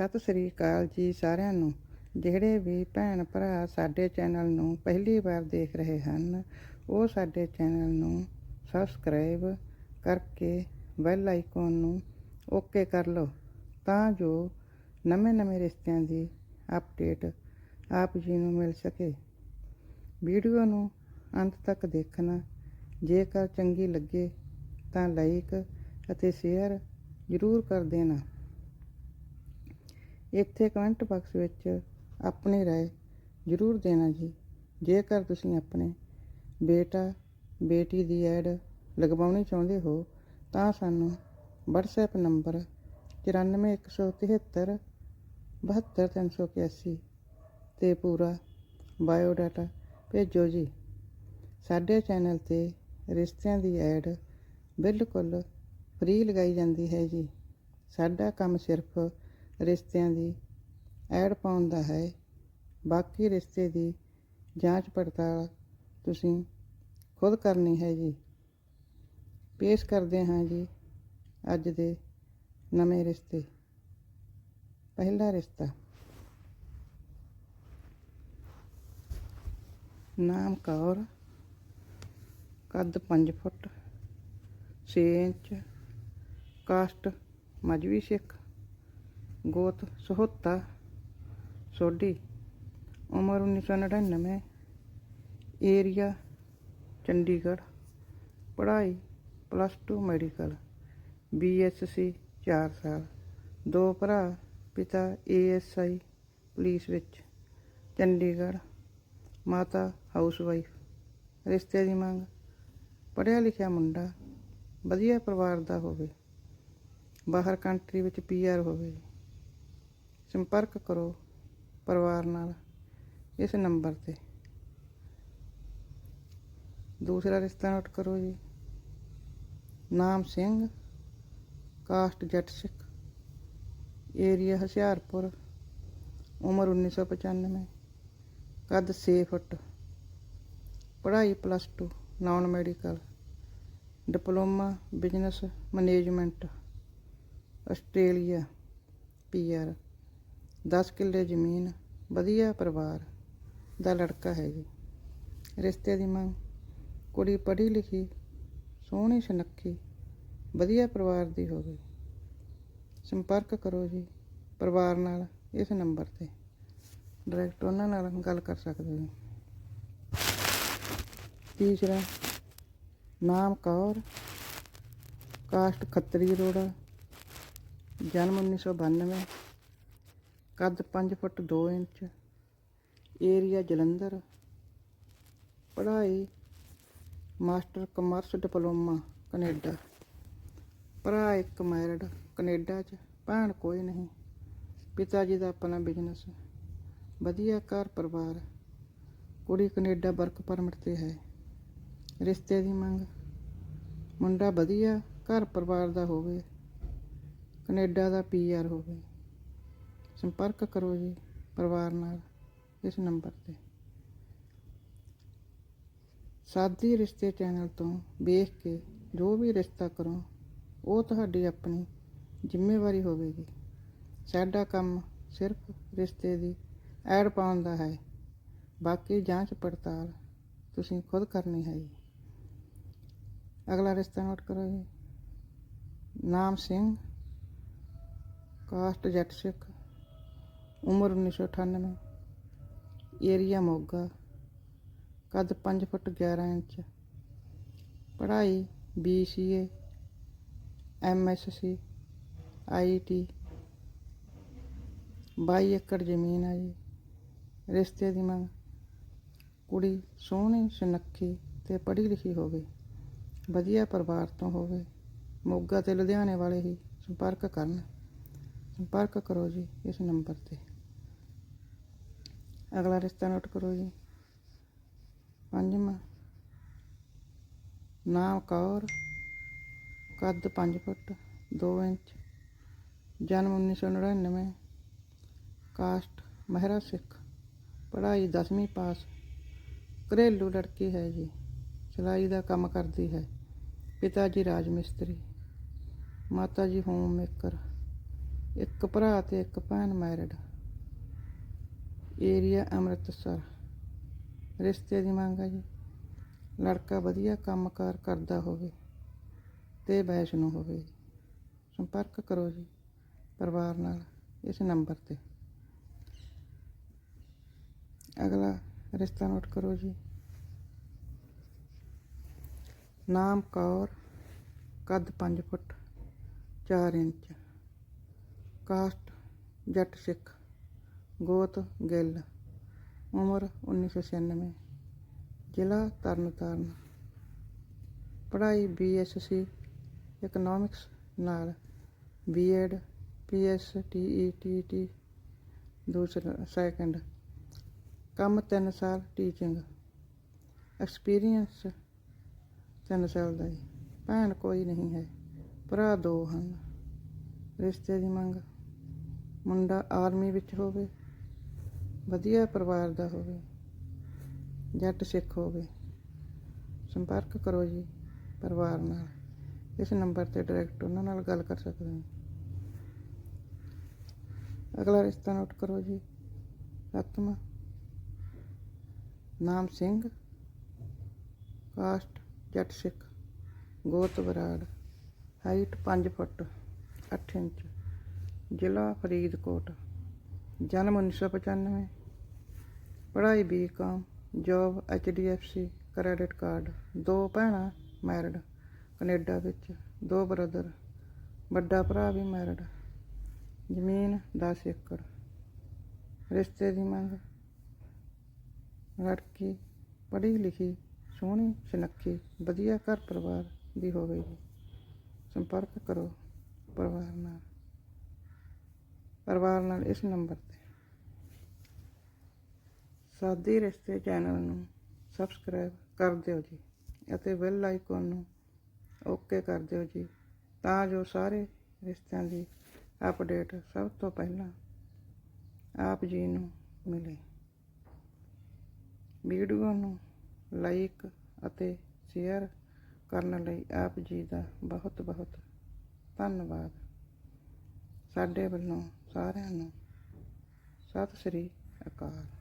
ਸਤਿ ਸ੍ਰੀ ਅਕਾਲ ਜੀ ਸਾਰਿਆਂ ਨੂੰ। ਜਿਹੜੇ ਵੀ ਭੈਣ ਭਰਾ ਸਾਡੇ ਚੈਨਲ ਨੂੰ ਪਹਿਲੀ ਵਾਰ ਦੇਖ ਰਹੇ ਹਨ, ਉਹ ਸਾਡੇ ਚੈਨਲ ਨੂੰ ਸਬਸਕ੍ਰਾਈਬ ਕਰਕੇ ਬੈਲ ਆਈਕਨ ਨੂੰ ਓਕੇ ਕਰ ਲਓ, ਤਾਂ ਜੋ ਨਵੇਂ-ਨਵੇਂ ਰਿਸ਼ਤਿਆਂ ਦੀ ਅਪਡੇਟ ਆਪ ਜੀ ਨੂੰ ਮਿਲ ਸਕੇ। ਵੀਡੀਓ ਨੂੰ ਅੰਤ ਤੱਕ ਦੇਖਣਾ, ਜੇਕਰ ਚੰਗੀ ਲੱਗੇ ਤਾਂ ਲਾਈਕ ਅਤੇ ਸ਼ੇਅਰ ਜ਼ਰੂਰ ਕਰ ਦੇਣਾ। ਇੱਥੇ ਕਮੈਂਟ ਬਾਕਸ ਵਿੱਚ ਆਪਣੀ رائے ਜ਼ਰੂਰ ਦੇਣਾ ਜੀ ਜੇਕਰ ਤੁਸੀਂ ਆਪਣੇ ਬੇਟਾ ਬੇਟੀ ਦੀ ਐਡ ਲਗਵਾਉਣੀ ਚਾਹੁੰਦੇ ਹੋ ਤਾਂ ਸਾਨੂੰ WhatsApp ਨੰਬਰ 94173 72381 ਤੇ ਪੂਰਾ ਬਾਇਓਡਾਟਾ ਭੇਜੋ ਜੀ ਸਾਡੇ ਚੈਨਲ ਤੇ ਰਿਸ਼ਤਿਆਂ ਦੀ ਐਡ ਬਿਲਕੁਲ ਫ੍ਰੀ ਲਗਾਈ ਜਾਂਦੀ ਹੈ ਜੀ ਸਾਡਾ ਕੰਮ ਸਿਰਫ ਰਿਸ਼ਤਿਆਂ ਦੀ ਐਡ ਪਾਉਣ ਦਾ ਹੈ। ਬਾਕੀ ਰਿਸ਼ਤੇ ਦੀ ਜਾਂਚ ਪੜਤਾਲ ਤੁਸੀਂ ਖੁਦ ਕਰਨੀ ਹੈ ਜੀ। ਪੇਸ਼ ਕਰਦੇ ਹਾਂ ਜੀ ਅੱਜ ਦੇ ਨਵੇਂ ਰਿਸ਼ਤੇ। ਪਹਿਲਾ ਰਿਸ਼ਤਾ। ਨਾਮ ਕੌਰ। ਕੱਦ 5 ਫੁੱਟ। 6 ਇੰਚ। ਕਾਸਟ। ਮਜਵੀ ਸਿੱਖ। ਗੋਤ ਸਹੋਤਾ ਸੋਢੀ, ਉਮਰ 1999 ਏਰੀਆ ਚੰਡੀਗੜ੍ਹ, ਪੜ੍ਹਾਈ ਪਲੱਸ 2 ਮੈਡੀਕਲ ਬੀਐਸਸੀ 4 ਸਾਲ, ਦੋ ਭਰਾ, ਪਿਤਾ ਏਐਸਆਈ ਪੁਲਿਸ ਵਿੱਚ, ਚੰਡੀਗੜ੍ਹ, ਮਾਤਾ ਹਾਊਸਵਾਈਫ ਰਿਸ਼ਤੇ ਦੀ ਮੰਗ, ਪੜ੍ਹਿਆ ਲਿਖਿਆ ਮੁੰਡਾ, ਵਧੀਆ ਪਰਿਵਾਰ ਦਾ ਹੋਵੇ, ਬਾਹਰ ਕੰਟਰੀ ਵਿੱਚ ਪੀਆਰ ਹੋਵੇ। ਸੰਪਰਕ ਕਰੋ ਪਰਿਵਾਰ ਨਾਲ ਇਸ ਨੰਬਰ ਤੇ। ਦੂਸਰਾ ਰਿਸ਼ਤਾ ਨੋਟ ਕਰੋ ਜੀ। ਨਾਮ ਸਿੰਘ, ਕਾਸਟ ਜੱਟ ਸਿੱਖ, ਏਰੀਆ ਹੁਸ਼ਿਆਰਪੁਰ, ਉਮਰ 1995 ਕੱਦ 6 ਫੁੱਟ, ਪੜ੍ਹਾਈ plus 2 non medical diploma business management Australia PR 10 ਕਿੱਲੇ ਜ਼ਮੀਨ, ਵਧੀਆ ਪਰਿਵਾਰ ਦਾ ਲੜਕਾ ਹੈ ਜੀ। ਰਿਸ਼ਤੇ ਦੀ ਮੰਗ, ਕੁੜੀ ਪੜ੍ਹੀ ਲਿਖੀ, ਸੋਹਣੀ ਸੁਨੱਖੀ, ਵਧੀਆ ਪਰਿਵਾਰ ਦੀ ਹੋਵੇ। ਸੰਪਰਕ ਕਰੋ ਜੀ ਪਰਿਵਾਰ ਨਾਲ ਇਸ ਨੰਬਰ ਤੇ। ਡਾਇਰੈਕਟ ਉਹਨਾਂ ਨਾਲ ਗੱਲ ਕਰ ਸਕਦੇ ਹੋ। ਤੀਸਰਾ, ਨਾਮ ਕੌਰ, ਕਾਸਟ ਖੱਤਰੀ ਰੋੜਾ, ਜਨਮ 1992 ਕੱਦ 5 ਫੁੱਟ 2 ਇੰਚ, ਏਰੀਆ ਜਲੰਧਰ, ਪੜ੍ਹਾਈ, ਮਾਸਟਰ ਕਮਰਸ ਡਿਪਲੋਮਾ ਕੈਨੇਡਾ, ਭਰਾ ਇੱਕ ਮੈਰਿਡ ਕੈਨੇਡਾ 'ਚ, ਭੈਣ ਕੋਈ ਨਹੀਂ, ਪਿਤਾ ਜੀ ਦਾ ਆਪਣਾ ਬਿਜ਼ਨਸ, ਵਧੀਆ ਘਰ ਪਰਿਵਾਰ, ਕੁੜੀ ਕੈਨੇਡਾ ਵਰਕ ਪਰਮਿਟ ਤੇ ਹੈ, ਰਿਸ਼ਤੇ ਦੀ ਮੰਗ, ਮੁੰਡਾ ਵਧੀਆ ਘਰ ਪਰਿਵਾਰ ਦਾ ਹੋਵੇ, ਕੈਨੇਡਾ ਦਾ ਪੀਆਰ ਹੋਵੇ। ਸੰਪਰਕ ਕਰੋ ਜੀ ਪਰਿਵਾਰ ਨਾਲ ਇਸ ਨੰਬਰ ਤੇ। ਸਾਦੀ ਰਿਸ਼ਤੇ ਚੈਨਲ ਤੋਂ ਵੇਖ ਕੇ ਜੋ ਵੀ ਰਿਸ਼ਤਾ ਕਰੋ, ਉਹ ਤੁਹਾਡੀ ਆਪਣੀ ਜ਼ਿੰਮੇਵਾਰੀ ਹੋਵੇਗੀ। ਸਾਡਾ ਕੰਮ ਸਿਰਫ ਰਿਸ਼ਤੇ ਦੀ ਐਡ ਪਾਉਣ ਦਾ ਹੈ। ਬਾਕੀ ਜਾਂਚ ਪੜਤਾਲ ਤੁਸੀਂ ਖੁਦ ਕਰਨੀ ਹੈ ਜੀ। ਅਗਲਾ ਰਿਸ਼ਤਾ ਨੋਟ ਕਰੋ ਜੀ। ਨਾਮ ਸਿੰਘ, ਕਾਸਟ ਜੱਟ ਸਿੱਖ ਉਮਰ 1998 ਏਰੀਆ ਮੋਗਾ। ਕੱਦ 5 ਫੁੱਟ 11 ਇੰਚ। ਪੜ੍ਹਾਈ BCA MSc IIT 22 ਏਕੜ ਜ਼ਮੀਨ ਹੈ ਜੀ। ਰਿਸ਼ਤੇ ਦੀ ਮੰਗ। ਕੁੜੀ ਸੋਹਣੀ, ਸੁਨੱਖੀ ਤੇ ਪੜ੍ਹੀ ਲਿਖੀ ਹੋਵੇ। ਵਧੀਆ ਪਰਿਵਾਰ ਤੋਂ ਹੋਵੇ। ਮੋਗਾ ਤੇ ਲੁਧਿਆਣੇ ਵਾਲੇ ਹੀ ਸੰਪਰਕ ਕਰਨ। ਸੰਪਰਕ ਕਰੋ ਜੀ ਇਸ ਨੰਬਰ ਤੇ। ਅਗਲਾ ਰਿਸ਼ਤਾ ਨੋਟ ਕਰੋ ਜੀ। ਪੰਜਵਾਂ। ਨਾਮ ਕੌਰ। ਕੱਦ 5 ਫੁੱਟ 2 ਇੰਚ। ਜਨਮ 1999 ਕਾਸਟ ਮਹਿਰਾ ਸਿੱਖ। ਪੜ੍ਹਾਈ 10ਵੀਂ ਪਾਸ। ਘਰੇਲੂ ਲੜਕੀ ਹੈ ਜੀ। ਸਿਲਾਈ ਦਾ ਕੰਮ ਕਰਦੀ ਹੈ। ਪਿਤਾ ਜੀ ਰਾਜ ਮਿਸਤਰੀ। ਮਾਤਾ ਜੀ ਹੋਮ ਮੇਕਰ ਇੱਕ ਭਰਾ ਤੇ ਇੱਕ ਭੈਣ ਮੈਰਿਡ ਏਰੀਆ ਅੰਮ੍ਰਿਤਸਰ। ਰਿਸ਼ਤੇ ਦੀ ਮੰਗ ਹੈ ਜੀ। ਲੜਕਾ ਵਧੀਆ ਕੰਮਕਾਰ ਕਰਦਾ ਹੋਵੇ ਤੇ ਵੈਸ਼ਨੂੰ ਹੋਵੇ ਸੰਪਰਕ ਕਰੋ ਜੀ ਪਰਿਵਾਰ ਨਾਲ ਇਸ ਨੰਬਰ ਤੇ। ਅਗਲਾ ਰਿਸ਼ਤਾ ਨੋਟ ਕਰੋ ਜੀ। ਨਾਮ ਕੌਰ, ਕੱਦ 5 ਫੁੱਟ 4 ਇੰਚ। ਕਾਸਟ ਜੱਟ ਸਿੱਖ। ਗੋਤ ਗਿੱਲ, ਉਮਰ 1996 ਜ਼ਿਲ੍ਹਾ ਤਰਨਤਾਰਨ। ਪੜ੍ਹਾਈ ਬੀਐਸਸੀ ਇਕਨੋਮਿਕਸ ਨਾਲ ਬੀਐਡ ਪੀਐਸਟੀਈਟੀਟੀ ਦੂਸਰਾ ਸੈਕੰਡ ਕੰਮ 3 ਸਾਲ ਟੀਚਿੰਗ ਐਕਸਪੀਰੀਅੰਸ 3 ਸਾਲ ਦਾ ਜੀ। ਭੈਣ ਕੋਈ ਨਹੀਂ ਹੈ, ਭਰਾ ਦੋ ਹਨ। ਰਿਸ਼ਤੇ ਦੀ ਮੰਗ, ਮੁੰਡਾ ਆਰਮੀ ਵਿੱਚ ਹੋਵੇ ਵਧੀਆ ਪਰਿਵਾਰ ਦਾ ਹੋਵੇ, ਜੱਟ ਸਿੱਖ ਹੋਵੇ, ਸੰਪਰਕ ਕਰੋ ਜੀ ਪਰਿਵਾਰ ਨਾਲ। ਇਸ ਨੰਬਰ ਤੇ ਡਾਇਰੈਕਟ ਉਹਨਾਂ ਨਾਲ ਗੱਲ ਕਰ ਸਕਦੇ ਹੋ। ਅਗਲਾ ਰਿਸ਼ਤਾ ਨੋਟ ਕਰੋ ਜੀ। ਸੱਤਵਾਂ ਨਾਮ ਸਿੰਘ, ਕਾਸਟ, ਜੱਟ ਸਿੱਖ, ਗੋਤ ਬਰਾੜ ਹਾਈਟ 5 ਫੁੱਟ 8 ਇੰਚ, ਜ਼ਿਲ੍ਹਾ ਫਰੀਦਕੋਟ, ਜਨਮ 1995 ਪੜ੍ਹਾਈ BCom job HDFC credit card ਦੋ ਭੈਣਾਂ ਮੈਰਿਡ ਕੈਨੇਡਾ ਵਿੱਚ, ਦੋ ਬ੍ਰਦਰ ਵੱਡਾ ਭਰਾ ਵੀ ਮੈਰਿਡ ਜ਼ਮੀਨ 10 ਏਕੜ, ਰਿਸ਼ਤੇ ਦੀ ਮੰਗ, ਲੜਕੀ ਪੜ੍ਹੀ ਲਿਖੀ, ਸੋਹਣੀ, ਸੁਨੱਖੀ, ਵਧੀਆ ਘਰ ਪਰਿਵਾਰ ਦੀ ਹੋਵੇਗੀ। ਸੰਪਰਕ ਕਰੋ ਪਰਿਵਾਰ ਨਾਲ। ਪਰਿਵਾਰ ਨਾਲ ਇਸ ਨੰਬਰ ਤੇ ਸਾਦੀ ਰਿਸ਼ਤੇ ਚੈਨਲ ਨੂੰ ਸਬਸਕ੍ਰਾਈਬ ਕਰ ਦਿਓ ਜੀ ਅਤੇ ਬੈਲ ਆਈਕਨ ਨੂੰ ਓਕੇ ਕਰ ਦਿਓ ਜੀ ਤਾਂ ਜੋ ਸਾਰੇ ਰਿਸ਼ਤਿਆਂ ਦੀ ਅਪਡੇਟ ਸਭ ਤੋਂ ਪਹਿਲਾਂ ਆਪ ਜੀ ਨੂੰ ਮਿਲੇ। ਵੀਡੀਓ ਨੂੰ ਲਾਈਕ ਅਤੇ ਸ਼ੇਅਰ ਕਰਨ ਲਈ ਆਪ ਜੀ ਦਾ ਬਹੁਤ ਬਹੁਤ ਧੰਨਵਾਦ। ਸਾਡੇ ਵੱਲੋਂ ਸਾਰਿਆਂ ਨੂੰ ਸਤਿ ਸ੍ਰੀ ਅਕਾਲ।